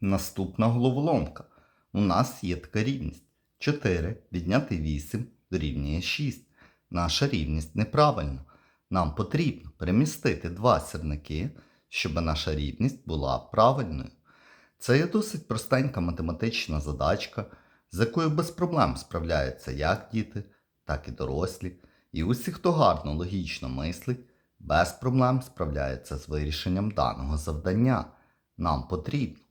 Наступна головоломка. У нас є така рівність. 4 відняти 8 дорівнює 6. Наша рівність неправильна. Нам потрібно перемістити два сірники, щоб наша рівність була правильною. Це є досить простенька математична задачка, з якою без проблем справляються як діти, так і дорослі. І усі, хто гарно логічно мислить, без проблем справляються з вирішенням даного завдання. Нам потрібно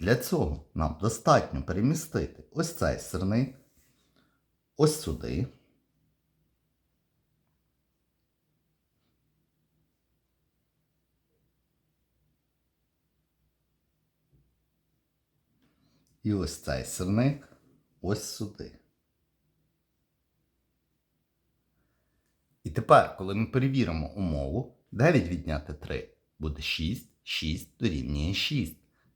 Для цього нам достатньо перемістити ось цей сирник, ось сюди. І ось цей сирник ось сюди. І тепер, коли ми перевіримо умову, 9 відняти 3 буде 6, 6 дорівнює 6.